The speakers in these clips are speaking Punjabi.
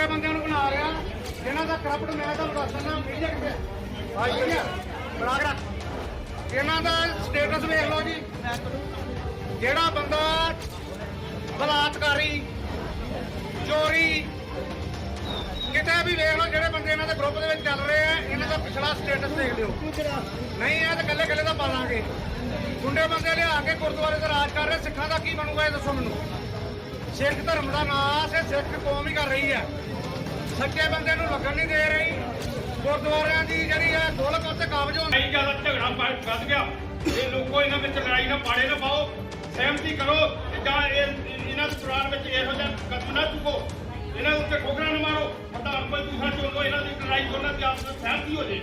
ਗੁੰਡੇ ਬੰਦਿਆਂ ਨੂੰ ਬਣਾ ਰਿਹਾ। ਇਹਨਾਂ ਦਾ ਕਰਪਟ ਮੈਂ ਤੁਹਾਨੂੰ ਦੱਸ ਦਿੰਦਾ, ਮੀਡੀਆ ਕਿਤੇ ਆਈ ਹੈ। ਬਰਾਕ ਰੱਖ। ਇਹਨਾਂ ਦਾ ਸਟੇਟਸ ਵੇਖ ਲਓ ਜੀ। ਜਿਹੜਾ ਬੰਦਾ ਬਲਾਤਕਾਰੀ, ਚੋਰੀ, ਕਿਤੇ ਵੀ ਵੇਖ ਲਓ, ਜਿਹੜੇ ਬੰਦੇ ਇਹਨਾਂ ਦੇ ਗਰੁੱਪ ਦੇ ਵਿੱਚ ਚੱਲ ਰਹੇ ਆ, ਇਹਨਾਂ ਦਾ ਪਿਛਲਾ ਸਟੇਟਸ ਦੇਖ ਲਿਓ। ਨਹੀਂ, ਇਹ ਤਾਂ ਕੱਲੇ ਕੱਲੇ ਦਾ ਪਾ ਲਾਂਗੇ। ਗੁੰਡੇ ਬੰਦੇ ਲਿਆ ਕੇ ਗੁਰਦੁਆਰੇ ਦਾ ਰਾਜ ਕਰ ਰਹੇ, ਸਿੱਖਾਂ ਦਾ ਕੀ ਬਣੂਗਾ, ਇਹ ਦੱਸੋ ਮੈਨੂੰ। ਸਿੱਖ ਧਰਮ ਦਾ ਨਾਸ ਹੈ ਸਿੱਖ ਕੌਮ ਹੀ ਕਰ ਰਹੀ ਹੈ। ਸੱਚੇ ਬੰਦੇ ਨੂੰ ਲੱਗਣ ਨਹੀਂ ਦੇ ਰਹੀ। ਗੁਰਦੁਆਰਿਆਂ ਦੀ ਜਿਹੜੀ ਹੈ ਦੌਲਤ ਉੱਤੇ ਕਾਬਜ ਹੋਣ। ਨਹੀਂ ਜ਼ਿਆਦਾ ਝਗੜਾ ਵੱਧ ਗਿਆ। ਇਹ ਲੋਕੋ ਇਹਨਾਂ ਵਿੱਚ ਲੜਾਈ ਨਾ ਪਾੜੇ ਨਾ ਪਾਓ। ਸਹਿਮਤੀ ਕਰੋ ਜਾਂ ਇਹਨਾਂ ਦੇ ਵਿੱਚ ਇਹੋ ਜਿਹਾ ਕਦਮ ਨਾ ਚੁੱਕੋ। ਇਹਨਾਂ ਉੱਤੇ ਠੋਕਰਾਂ ਨਾ ਮਾਰੋ। ਪ੍ਰਧਾਨ ਕੋਈ ਦੂਸਰਾ ਚੁਣ ਲਓ ਇਹਨਾਂ ਦੀ ਲੜਾਈ ਦੋਨਾਂ ਦੀ ਆਪਸ ਵਿੱਚ ਸਹਿਮਤੀ ਹੋ ਜੇ।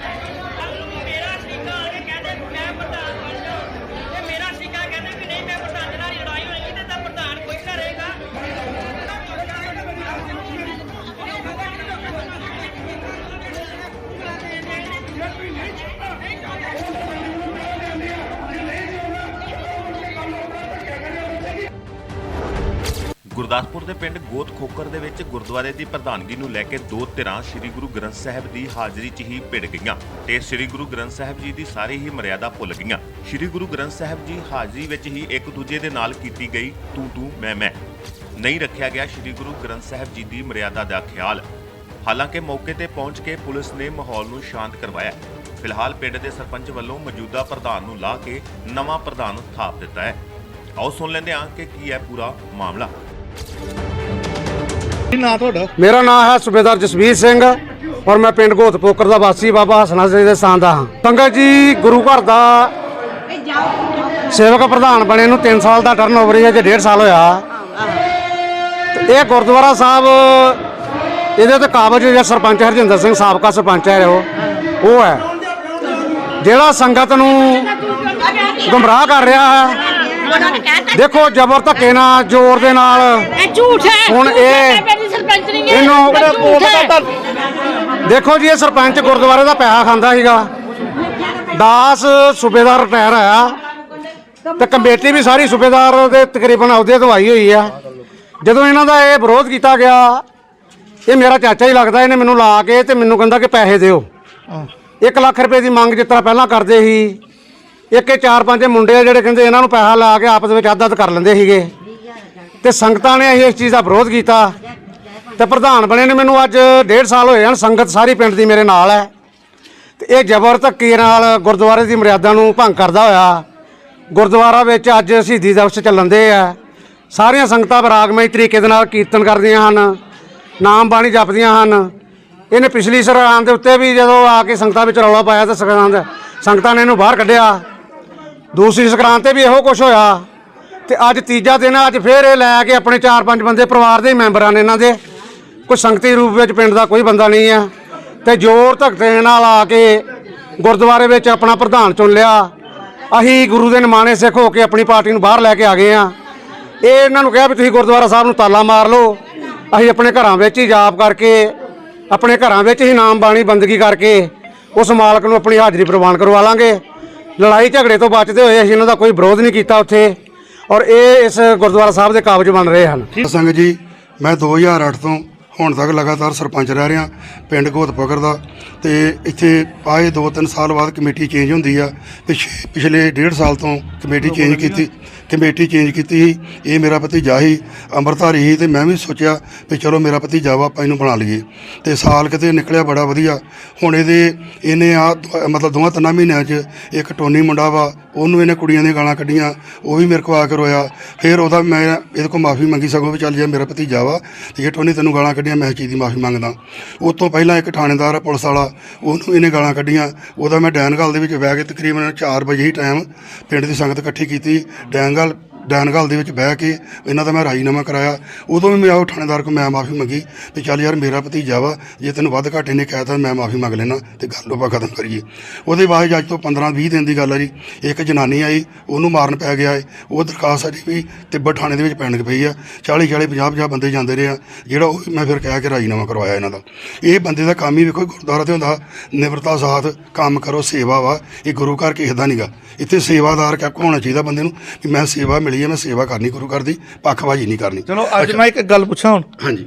ਮੇਰਾ ਸ਼ਰੀਕਾ ਆ ਕੇ ਕਹਿੰਦੇ ਮੈਂ ਪ੍ਰਧਾਨ ਬਣ ਜਾ ਤੇ ਮੇਰਾ ਸ਼ਰੀਕਾ ਕਹਿੰਦੇ ਕਿ ਨਹੀਂ ਮੈਂ ਪ੍ਰਧਾਨ ਨਾਲ ਲੜਾਈ ਹੋਏਗੀ ਤੇ ਤਾਂ ਪ੍ਰਧਾਨ ਕੋਈ ਕਰੇਗਾ ਗੁਰਦਾਸਪੁਰ ਦੇ ਪਿੰਡ ਗੋਤ ਖੋਕਰ ਦੇ ਵਿੱਚ ਗੁਰਦੁਆਰੇ ਦੀ ਪ੍ਰਧਾਨਗੀ ਨੂੰ ਲੈ ਕੇ ਦੋ ਧਿਰਾਂ ਸ੍ਰੀ ਗੁਰੂ ਗ੍ਰੰਥ ਸਾਹਿਬ ਦੀ ਹਾਜ਼ਰੀ 'ਚ ਹੀ ਭਿੜ ਗਈਆਂ ਤੇ ਸ੍ਰੀ ਗੁਰੂ ਗ੍ਰੰਥ ਸਾਹਿਬ ਜੀ ਦੀ ਸਾਰੀ ਹੀ ਮਰਿਆਦਾ ਭੁੱਲ ਗਈਆਂ। ਸ੍ਰੀ ਗੁਰੂ ਗ੍ਰੰਥ ਸਾਹਿਬ ਜੀ ਹਾਜ਼ਰੀ ਵਿੱਚ ਹੀ ਇੱਕ ਦੂਜੇ ਦੇ ਨਾਲ ਕੀਤੀ ਗਈ ਤੂੰ ਤੂੰ ਮੈਂ ਮੈਂ। ਨਹੀਂ ਰੱਖਿਆ ਗਿਆ ਸ੍ਰੀ ਗੁਰੂ ਗ੍ਰੰਥ ਸਾਹਿਬ ਜੀ ਦੀ ਮਰਿਆਦਾ ਦਾ ਖਿਆਲ। ਹਾਲਾਂਕਿ ਮੌਕੇ ਤੇ ਪਹੁੰਚ ਕੇ ਪੁਲਿਸ ਨੇ ਮਾਹੌਲ ਨੂੰ ਸ਼ਾਂਤ ਕਰਵਾਇਆ। ਫਿਲਹਾਲ ਪਿੰਡ ਦੇ ਸਰਪੰਚ ਵੱਲੋਂ ਮੌਜੂਦਾ ਪ੍ਰਧਾਨ ਨੂੰ ਲਾ ਕੇ ਨਵਾਂ ਪ੍ਰਧਾਨ ਥਾਪ ਦਿੱਤਾ ਹੈ। ਆਓ ਸੁਣ ਲੈਂਦੇ ਹਾਂ ਕਿ ਕੀ ਹੈ ਪੂਰਾ ਮਾਮਲਾ। ਮੇਰਾ ਨਾਮ ਹੈ ਸੂਬੇਦਾਰ ਜਸਵੀਰ ਸਿੰਘ ਔਰ ਮੈਂ ਪਿੰਡ ਗੋਤਪੋਕਰ ਦਾ ਵਾਸੀ ਬਾਬਾ ਹਸਨਾ ਸਿੰਘ ਦੇ ਸਥਾਨ ਦਾ ਹਾਂ। ਸੰਗਤ ਜੀ, ਗੁਰੂ ਘਰ ਦਾ ਸੇਵਕ ਪ੍ਰਧਾਨ ਬਣੇ ਨੂੰ 3 ਸਾਲ ਦਾ ਟਰਨ ਹੀ ਹੈ, ਜੇ 1.5 ਸਾਲ ਹੋਇਆ। ਇਹ ਗੁਰਦੁਆਰਾ ਸਾਹਿਬ, ਇਹਦੇ ਤੇ ਕਾਬਜ ਜਿਹੜਾ ਸਰਪੰਚ ਹਰਜਿੰਦਰ ਸਿੰਘ ਸਾਬਕਾ ਸਰਪੰਚ ਹੈ ਉਹ ਉਹ ਹੈ। ਜਿਹੜਾ ਸੰਗਤ ਨੂੰ ਗੁੰਮਰਾਹ ਕਰ ਰਿਹਾ ਹੈ ਉਹਨਾਂ ਨੇ ਕਹਿਤਾ ਦੇਖੋ ਜ਼ਬਰ ਧੱਕੇ ਨਾਲ ਜ਼ੋਰ ਦੇ ਨਾਲ। ਇਹ ਝੂਠ ਹੈ। ਹੁਣ ਇਹ- ਮੇਰੀ ਸਰਪੰਚ ਨਹੀਂ ਹੈ। ਇਹਨੂੰ ਇਹ ਝੂਠ ਹੈ। ਦੇਖੋ ਜੀ ਇਹ ਸਰਪੰਚ ਗੁਰਦੁਆਰੇ ਦਾ ਪੈਸਾ ਖਾਂਦਾ ਸੀਗਾ। ਦਾਸ ਸੂਬੇਦਾਰ ਰਿਟਾਇਰ ਆਇਆ ਤੇ ਕਮੇਟੀ ਵੀ ਸਾਰੀ ਸੂਬੇਦਾਰ ਦੇ ਤਕਰੀਬਨ ਅਹੁਦੇ ਤੋਂ ਆਈ ਹੋਈ ਆ। ਜਦੋਂ ਇਹਨਾਂ ਦਾ ਇਹ ਵਿਰੋਧ ਕੀਤਾ ਗਿਆ ਇਹ ਮੇਰਾ ਚਾਚਾ ਹੀ ਲੱਗਦਾ ਇਹਨੇ ਮੈਨੂੰ ਲਾ ਕੇ ਤੇ ਮੈਨੂੰ ਕਹਿੰਦਾ ਕਿ ਪੈਸੇ ਦਿਓ। 1 ਲੱਖ ਰੁਪਏ ਦੀ ਮੰਗ ਜਿਸ ਤਰ੍ਹਾਂ ਪਹਿਲਾਂ ਕਰਦੇ ਸੀ ਇੱਕ ਇਹ ਚਾਰ ਪੰਜ ਮੁੰਡੇ ਆ ਜਿਹੜੇ ਕਹਿੰਦੇ ਇਹਨਾਂ ਨੂੰ ਪੈਸਾ ਲਾ ਕੇ ਆਪਸ ਵਿੱਚ ਅੱਧ ਅੱਧ ਕਰ ਲੈਂਦੇ ਸੀਗੇ। ਤੇ ਸੰਗਤਾਂ ਨੇ ਅਸੀਂ ਇਸ ਚੀਜ਼ ਦਾ ਵਿਰੋਧ ਕੀਤਾ। ਤੇ ਪ੍ਰਧਾਨ ਬਣੇ ਨੇ ਮੈਨੂੰ ਅੱਜ 1.5 ਸਾਲ ਹੋਏ ਹਨ, ਸੰਗਤ ਸਾਰੀ ਪਿੰਡ ਦੀ ਮੇਰੇ ਨਾਲ ਹੈ। ਤੇ ਇਹ ਜ਼ਬਰ ਧੱਕੇ ਨਾਲ ਗੁਰਦੁਆਰੇ ਦੀ ਮਰਿਆਦਾ ਨੂੰ ਭੰਗ ਕਰਦਾ ਹੋਇਆ। ਗੁਰਦੁਆਰਾ ਵਿੱਚ ਅੱਜ ਸ਼ਹੀਦੀ ਦਿਵਸ ਚੱਲਣ ਦੇ ਆ। ਸਾਰੀਆਂ ਸੰਗਤਾਂ ਬਰਾਗਮਈ ਤਰੀਕੇ ਦੇ ਨਾਲ ਕੀਰਤਨ ਕਰਦੀਆਂ ਹਨ, ਨਾਮ ਬਾਣੀ ਜਪਦੀਆਂ ਹਨ। ਇਹਨੇ ਪਿਛਲੀ ਸਰਕਾਰ ਦੇ ਉੱਤੇ ਵੀ ਜਦੋਂ ਆ ਕੇ ਸੰਗਤਾਂ ਵਿੱਚ ਰੌਲਾ ਪਾਇਆ ਤਾਂ ਸੰਗਤਾਂ ਨੇ ਇਹਨੂੰ ਬਾਹਰ ਕੱਢਿਆ। ਦੂਸਰੀ ਸੰਕਰਾਂਤ ਤੇ ਵੀ ਇਹੋ ਕੁਝ ਹੋਇਆ ਤੇ ਅੱਜ ਤੀਜਾ ਦਿਨ ਅੱਜ ਫੇਰ ਇਹ ਲੈ ਕੇ ਆਪਣੇ 4-5 ਬੰਦੇ ਪਰਿਵਾਰ ਦੇ ਹੀ ਮੈਂਬਰਾਂ ਨੇ ਇਹਨਾਂ ਦੇ। ਕੋਈ ਸੰਗਤੀ ਰੂਪ ਵਿੱਚ ਪਿੰਡ ਦਾ ਕੋਈ ਬੰਦਾ ਨਹੀਂ ਹੈ ਤੇ ਜ਼ੋਰ ਧੱਕੇ ਨਾਲ ਆ ਕੇ ਗੁਰਦੁਆਰੇ ਵਿੱਚ ਆਪਣਾ ਪ੍ਰਧਾਨ ਚੁਣ ਲਿਆ। ਅਸੀਂ ਗੁਰੂ ਦੇ ਨਿਮਾਣੇ ਸਿੱਖ ਹੋ ਕੇ ਆਪਣੀ ਪਾਰਟੀ ਨੂੰ ਬਾਹਰ ਲੈ ਕੇ ਆ ਗਏ ਆ। ਇਹ ਇਹਨਾਂ ਨੂੰ ਕਿਹਾ ਵੀ ਤੁਸੀਂ ਗੁਰਦੁਆਰਾ ਸਾਹਿਬ ਨੂੰ ਤਾਲਾ ਮਾਰ ਲਓ। ਅਸੀਂ ਆਪਣੇ ਘਰਾਂ ਵਿੱਚ ਹੀ ਜਾਪ ਕਰਕੇ, ਆਪਣੇ ਘਰਾਂ ਵਿੱਚ ਹੀ ਨਾਮ ਬਾਣੀ ਬੰਦਗੀ ਕਰਕੇ ਉਸ ਮਾਲਕ ਨੂੰ ਆਪਣੀ ਹਾਜ਼ਰੀ ਪ੍ਰਵਾਨ ਕਰਵਾ ਲਾਂਗੇ। ਲੜਾਈ ਝਗੜੇ ਤੋਂ ਬਚਦੇ ਹੋਏ ਅਸੀਂ ਇਹਨਾਂ ਦਾ ਕੋਈ ਵਿਰੋਧ ਨਹੀਂ ਕੀਤਾ ਉੱਥੇ ਔਰ ਇਹ ਇਸ ਗੁਰਦੁਆਰਾ ਸਾਹਿਬ ਦੇ ਕਾਬਜ ਬਣ ਰਹੇ ਹਨ। ਸੰਗ ਜੀ, ਮੈਂ 2008 ਤੋਂ ਹੁਣ ਤੱਕ ਲਗਾਤਾਰ ਸਰਪੰਚ ਰਹਿ ਰਿਹਾ, ਪਿੰਡ ਘੋਤਪਕਰ ਦਾ। ਤੇ ਇੱਥੇ ਆਏ 2-3 ਸਾਲ ਬਾਅਦ ਕਮੇਟੀ ਚੇਂਜ ਹੁੰਦੀ ਆ ਪਿਛ- ਪਿਛਲੇ 1.5 ਸਾਲ ਤੋਂ ਕਮੇਟੀ ਚੇਂਜ ਕੀਤੀ, ਕਮੇਟੀ ਚੇਂਜ ਕੀਤੀ ਸੀ। ਇਹ ਮੇਰਾ ਭਤੀਜਾ ਹੀ ਅੰਮ੍ਰਿਤਧਾਰੀ ਸੀ, ਤੇ ਮੈਂ ਵੀ ਸੋਚਿਆ ਵੀ ਚਲੋ ਮੇਰਾ ਭਤੀਜਾ ਵਾ, ਆਪਾਂ ਇਹਨੂੰ ਬਣਾ ਲਈਏ। ਤੇ ਸਾਲ ਕਿਤੇ ਨਿਕਲਿਆ ਬੜਾ ਵਧੀਆ। ਹੁਣ ਇਹਦੇ, ਇਹਨੇ ਆ ਮਤਲਬ ਦੋਵਾਂ ਤਿੰਨਾਂ ਮਹੀਨਿਆਂ 'ਚ ਇੱਕ ਟੋਨੀ ਮੁੰਡਾ ਵਾ, ਉਹਨੂੰ ਇਹਨੇ ਕੁੜੀਆਂ ਦੀਆਂ ਗਾਲਾਂ ਕੱਢੀਆਂ, ਉਹ ਵੀ ਮੇਰੇ ਕੋਲ ਆ ਕੇ ਰੋਇਆ। ਫਿਰ ਉਹਦਾ ਮੈਂ ਇਹਦੇ ਕੋਲ ਮਾਫੀ ਮੰਗੀ, ਸਗੋਂ ਵੀ ਚੱਲ ਜਾ ਮੇਰਾ ਭਤੀਜਾ ਵਾ ਤੇ ਜੇ ਟੋਨੀ ਤੈਨੂੰ ਗਾਲਾਂ ਕੱਢੀਆਂ, ਮੈਂ ਇਸ ਚੀਜ਼ ਦੀ ਮਾਫੀ ਮੰਗਦਾ। ਉਸ ਤੋਂ ਪਹਿਲਾਂ ਇੱਕ ਥਾਣੇਦਾਰ ਆ ਪੁਲਿਸ ਵਾਲਾ, ਉਹਨੂੰ ਇਹਨੇ ਗਾਲਾਂ ਕੱਢੀਆਂ। ਉਹਦਾ ਮੈਂ ਡੈਨਗਲ ਦੇ ਵਿੱਚ ਬਹਿ ਕੇ ਤਕਰੀਬਨ 4 ਵਜੇ ਹੀ ਟਾਈਮ ਪਿੰਡ ਦੀ ਸੰਗਤ ਇਕੱਠੀ ਕੀਤੀ। ਡੈਨਗਲ ਡੈਨਗਲ ਦੇ ਵਿੱਚ ਬਹਿ ਕੇ ਇਹਨਾਂ ਦਾ ਮੈਂ ਰਾਜੀਨਾਮਾ ਕਰਾਇਆ। ਉਦੋਂ ਵੀ ਮੈਂ ਉਹ ਥਾਣੇਦਾਰ ਕੋਲ ਮੈਂ ਮਾਫੀ ਮੰਗੀ ਵੀ ਚੱਲ ਯਾਰ ਮੇਰਾ ਭਤੀਜਾ ਵਾ, ਜੇ ਤੈਨੂੰ ਵੱਧ ਘੱਟ ਇਹਨੇ ਕਹਿਤਾ ਮੈਂ ਮਾਫੀ ਮੰਗ ਲੈਣਾ ਤੇ ਗੱਲ ਆਪਾਂ ਖਤਮ ਕਰੀਏ। ਉਹਦੇ ਬਾਅਦ ਅੱਜ ਤੋਂ 15 20 ਦਿਨ ਦੀ ਗੱਲ ਆ ਜੀ, ਇੱਕ ਜਨਾਨੀ ਆਈ, ਉਹਨੂੰ ਮਾਰਨ ਪੈ ਗਿਆ ਏ। ਉਹ ਦਰਖਾਸਤ ਸਾਡੀ ਵੀ ਤਿੱਬਤ ਥਾਣੇ ਦੇ ਵਿੱਚ ਪੈਣ ਪਈ ਆ। 40 40 50 50 ਬੰਦੇ ਜਾਂਦੇ ਰਹੇ ਆ, ਜਿਹੜਾ ਉਹ ਮੈਂ ਫਿਰ ਕਹਿ ਕੇ ਰਾਜੀਨਾਮਾ ਕਰਵਾਇਆ ਇਹਨਾਂ ਦਾ। ਇਹ ਬੰਦੇ ਦਾ ਕੰਮ ਹੀ ਵੇਖੋ, ਗੁਰਦੁਆਰਾ ਤੇ ਹੁੰਦਾ, ਨਿਮਰਤਾ ਸਾਥ, ਕੰਮ ਕਰੋ, ਸੇਵਾ ਵਾ। ਇਹ ਗੁਰੂ ਘਰ ਕਿਸੇ ਦਾ ਨਹੀਂਗਾ ਇੱਥੇ ਸੇਵਾਦਾਰ ਕਿਆ ਹੋਣਾ ਚਾਹੀਦਾ ਬੰਦੇ ਨੂੰ ਕਿ ਮੈਂ ਸੇਵਾ ਮਿਲੀ ਹੈ ਮੈਂ ਸੇਵਾ ਕਰਨੀ ਗੁਰੂ ਘਰ ਦੀ ਪੱਖਬਾਜ਼ੀ ਨਹੀਂ ਕਰਨੀ। ਚਲੋ ਅੱਜ ਮੈਂ ਇੱਕ ਗੱਲ ਪੁੱਛਾਂ ਹੁਣ। ਹਾਂਜੀ।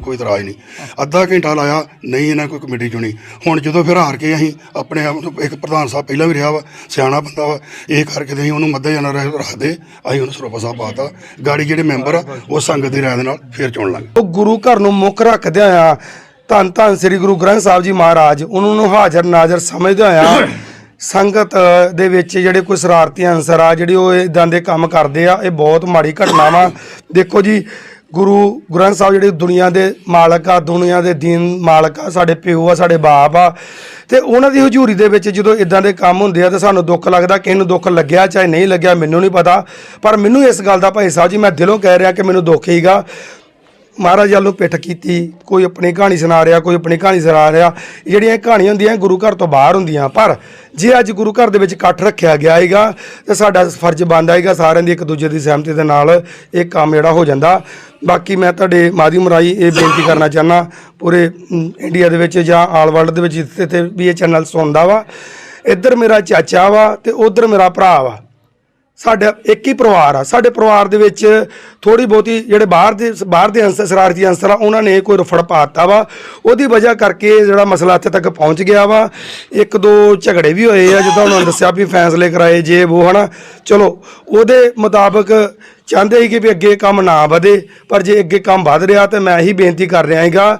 ਕੋਈ ਇਤਰਾਜ਼ ਨਹੀਂ। ਅੱਧਾ ਘੰਟਾ ਲਾਇਆ, ਨਹੀਂ ਇਹਨਾਂ ਕੋਈ ਕਮੇਟੀ ਚੁਣੀ। ਹੁਣ ਜਦੋਂ ਫਿਰ ਹਾਰ ਕੇ ਅਸੀਂ ਆਪਣੇ ਆਪ ਨੂੰ ਇੱਕ ਪ੍ਰਧਾਨ ਸਾਹਿਬ ਪਹਿਲਾਂ ਵੀ ਰਿਹਾ ਵਾ, ਸਿਆਣਾ ਬੰਦਾ ਵਾ, ਇਹ ਕਰਕੇ ਤੇ ਅਸੀਂ ਉਹਨੂੰ ਮੱਦੇ ਜਾਣਾ ਰੱਖਦੇ ਅਸੀਂ ਉਹਨੂੰ ਸਰੋਪਾ ਸਾਹਿਬ ਪਾਤਾ ਗਾੜੀ ਜਿਹੜੇ ਮੈਂਬਰ ਆ, ਉਹ ਸੰਗਤ ਦੀ ਰਾਏ ਦੇ ਨਾਲ ਫਿਰ ਚੁਣ ਲਾਂਗੇ। ਉਹ ਗੁਰੂ ਘਰ ਨੂੰ ਮੁੱਖ ਰੱਖਦਿਆਂ ਆ, ਧੰਨ ਧੰਨ ਸ੍ਰੀ ਗੁਰੂ ਗ੍ਰੰਥ ਸਾਹਿਬ ਜੀ ਮਹਾਰਾਜ, ਉਹਨਾਂ ਨੂੰ ਹਾਜ਼ਰ ਨਾਜ਼ਰ ਸਮਝਦਿਆਂ ਆ, ਸੰਗਤ ਦੇ ਵਿੱਚ ਜਿਹੜੇ ਕੋਈ ਸ਼ਰਾਰਤੀ ਅਨਸਰ ਆ, ਜਿਹੜੇ ਉਹ ਇਦਾਂ ਦੇ ਕੰਮ ਕਰਦੇ ਆ, ਇਹ ਬਹੁਤ ਮਾੜੀ ਘਟਨਾ ਵਾ। ਦੇਖੋ ਜੀ ਗੁਰੂ ਗ੍ਰੰਥ ਸਾਹਿਬ ਜਿਹੜੇ ਦੁਨੀਆ ਦੇ ਮਾਲਕ ਆ, ਦੁਨੀਆ ਦੇ ਦੀਨ ਮਾਲਕ ਆ, ਸਾਡੇ ਪਿਓ ਆ, ਸਾਡੇ ਬਾਪ ਆ, ਤੇ ਉਹਨਾਂ ਦੀ ਹਜ਼ੂਰੀ ਦੇ ਵਿੱਚ ਜਦੋਂ ਇਦਾਂ ਦੇ ਕੰਮ ਹੁੰਦੇ ਆ ਤੇ ਸਾਨੂੰ ਦੁੱਖ ਲੱਗਦਾ ਕਿ ਇਹਨੂੰ ਦੁੱਖ ਲੱਗਿਆ ਚਾਹੇ ਨਹੀਂ ਲੱਗਿਆ, ਮੈਨੂੰ ਨਹੀਂ ਪਤਾ, ਪਰ ਮੈਨੂੰ ਇਸ ਗੱਲ ਦਾ ਭਾਈ ਸਾਹਿਬ ਜੀ, ਮੈਂ ਦਿਲੋਂ ਕਹਿ ਰਿਹਾ ਕਿ ਮੈਨੂੰ ਦੁੱਖ ਹੀਗਾ। ਮਹਾਰਾਜ ਵੱਲ ਨੂੰ ਪਿੱਠ ਕੀਤੀ, ਕੋਈ ਆਪਣੀ ਕਹਾਣੀ ਸੁਣਾ ਰਿਹਾ, ਕੋਈ ਆਪਣੀ ਕਹਾਣੀ ਸੁਣਾ ਰਿਹਾ ਇਹ ਜਿਹੜੀਆਂ ਕਹਾਣੀਆਂ ਹੁੰਦੀਆਂ ਗੁਰੂ ਘਰ ਤੋਂ ਬਾਹਰ ਹੁੰਦੀਆਂ। ਪਰ ਜੇ ਅੱਜ ਗੁਰੂ ਘਰ ਦੇ ਵਿੱਚ ਇਕੱਠ ਰੱਖਿਆ ਗਿਆ ਹੈਗਾ, ਤੇ ਸਾਡਾ ਫਰਜ਼ ਬਣਦਾ ਹੈਗਾ ਸਾਰਿਆਂ ਦੀ ਇੱਕ ਦੂਜੇ ਦੀ ਸਹਿਮਤੀ ਦੇ ਨਾਲ ਇਹ ਕੰਮ ਜਿਹੜਾ ਹੋ ਜਾਂਦਾ। ਬਾਕੀ ਮੈਂ ਤੁਹਾਡੇ ਮਾਧਿਅਮ ਰਾਹੀਂ ਇਹ ਬੇਨਤੀ ਕਰਨਾ ਚਾਹਨਾ ਪੂਰੇ ਇੰਡੀਆ ਦੇ ਵਿੱਚ ਜਾਂ ਆਲ ਵਰਲਡ ਦੇ ਵਿੱਚ ਜਿੱਥੇ ਤੇ ਵੀ ਇਹ ਚੈਨਲ ਸੁਣਦਾ ਵਾ, ਇੱਧਰ ਮੇਰਾ ਚਾਚਾ ਵਾ ਤੇ ਉਧਰ ਮੇਰਾ ਭਰਾ ਵਾ। ਸਾਡਾ ਇੱਕ ਹੀ ਪਰਿਵਾਰ ਆ। ਸਾਡੇ ਪਰਿਵਾਰ ਦੇ ਵਿੱਚ ਥੋੜੀ ਬਹੁਤੀ ਜਿਹੜੇ ਬਾਹਰ ਦੇ ਬਾਹਰ ਦੇ ਅੰਸਰ ਸ਼ਰਾਰਤੀ ਅੰਸਰ ਆ, ਉਹਨਾਂ ਨੇ ਕੋਈ ਰਫੜ ਪਾਤਾ ਵਾ। ਉਹਦੀ ਵਜ੍ਹਾ ਕਰਕੇ ਜਿਹੜਾ ਮਸਲਾ ਇੱਥੇ ਤੱਕ ਪਹੁੰਚ ਗਿਆ ਵਾ। ਇੱਕ ਦੋ ਝਗੜੇ ਵੀ ਹੋਏ ਆ, ਜਿੱਦਾਂ ਉਹਨਾਂ ਨੇ ਦੱਸਿਆ ਵੀ ਫੈਸਲੇ ਕਰਾਏ ਜੇ ਉਹ ਹਨਾ। ਚਲੋ, ਉਹਦੇ ਮੁਤਾਬਕ ਚਾਹੁੰਦੇ ਸੀ ਕਿ ਵੀ ਅੱਗੇ ਕੰਮ ਨਾ ਵਧੇ, ਪਰ ਜੇ ਅੱਗੇ ਕੰਮ ਵਧ ਰਿਹਾ ਤੇ ਮੈਂ ਇਹੀ ਬੇਨਤੀ ਕਰ ਰਿਹਾ ਹੈਗਾ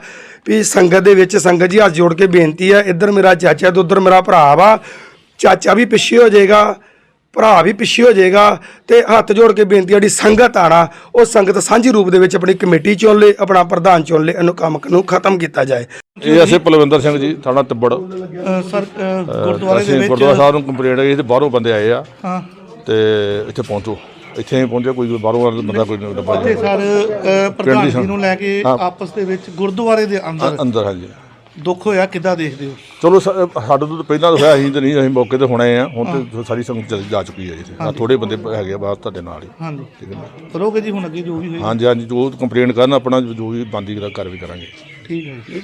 ਵੀ ਸੰਗਤ ਦੇ ਵਿੱਚ ਸੰਗਤ ਜੀ ਹੱਥ ਜੋੜ ਕੇ ਬੇਨਤੀ ਹੈ ਇੱਧਰ ਮੇਰਾ ਚਾਚਾ ਤੇ ਉੱਧਰ ਮੇਰਾ ਭਰਾ ਵਾ। ਚਾਚਾ ਵੀ ਪਿੱਛੇ ਹੋ ਜਾਏਗਾ। ਭਰਾ ਵੀ ਪਿੱਛੇ ਹੋ ਜਾਏਗਾ ਤੇ ਹੱਥ ਜੋੜ ਕੇ ਬੇਨਤੀ ਜਿਹੜੀ ਸੰਗਤ ਆਣਾ ਉਹ ਸੰਗਤ ਸਾਂਝੀ ਰੂਪ ਦੇ ਵਿੱਚ ਆਪਣੀ ਕਮੇਟੀ ਚੁਣ ਲੇ ਆਪਣਾ ਪ੍ਰਧਾਨ ਚੁਣ ਲੇ ਇਹਨੂੰ ਕੰਮ ਨੂੰ ਖਤਮ ਕੀਤਾ ਜਾਏ। ਇਹ ਅਸੀਂ ਪਲਵਿੰਦਰ ਸਿੰਘ ਜੀ ਥਾਣਾ ਤਿੱਬੜ। ਸਰ ਗੁਰਦੁਆਰੇ ਦੇ ਵਿੱਚ ਗੁਰਦੁਆਰਾ ਸਾਹਿਬ ਨੂੰ ਕੰਪਲੇਂਟ ਆਈ ਤੇ ਬਾਹਰੋਂ ਬੰਦੇ ਆਏ ਆ। ਹਾਂ। ਤੇ ਇੱਥੇ ਪਹੁੰਚੋ। ਇੱਥੇ ਹੀ ਪਹੁੰਚਿਆ ਕੋਈ ਬਾਹਰੋਂ ਵਾਲਾ ਬੰਦਾ ਕੋਈ ਨਹੀਂ ਡੱਬਾ ਤੇ ਸਰ ਪ੍ਰਧਾਨ ਜੀ ਨੂੰ ਲੈ ਕੇ। ਆਪਸ ਦੇ ਵਿੱਚ ਗੁਰਦੁਆਰੇ ਦੇ ਅੰਦਰ ਅੰਦਰ ਹਾਂਜੀ। ਦੁੱਖ ਹੋਇਆ ਕਿੱਦਾਂ ਦੇਖਦੇ ਹੋ? ਚਲੋ ਸ- ਸਾਡੇ ਤੋਂ ਤਾਂ ਪਹਿਲਾਂ ਤਾਂ ਹੋਇਆ ਅਸੀਂ ਤੇ ਨਹੀਂ ਅਸੀਂ ਮੌਕੇ ਤੇ ਹੁਣੇ ਆ ਹੁਣ ਤੇ ਸਾਰੀ ਸੰਗਤ ਚਲੀ ਜਾ ਚੁੱਕੀ ਹੈ ਜੀ। ਥੋੜੇ ਬੰਦੇ ਹੈਗੇ ਆ ਬਾਹਰ ਤੁਹਾਡੇ ਨਾਲ ਹੀ। ਹਾਂਜੀ। ਠੀਕ ਹੈ ਨਾ? ਕਰੋਗੇ ਜੀ ਹੁਣ ਅੱਗੇ ਜੋ ਵੀ ਹੋਏਗਾ? ਹਾਂਜੀ ਹਾਂਜੀ ਜੋ ਕੰਪਲੇਂਟ ਕਰਨ ਆਪਣਾ ਜੋ ਵੀ ਬੰਦੀ ਕਰ ਵੀ ਕਰਾਂਗੇ। ਠੀਕ ਹੈ ਜੀ।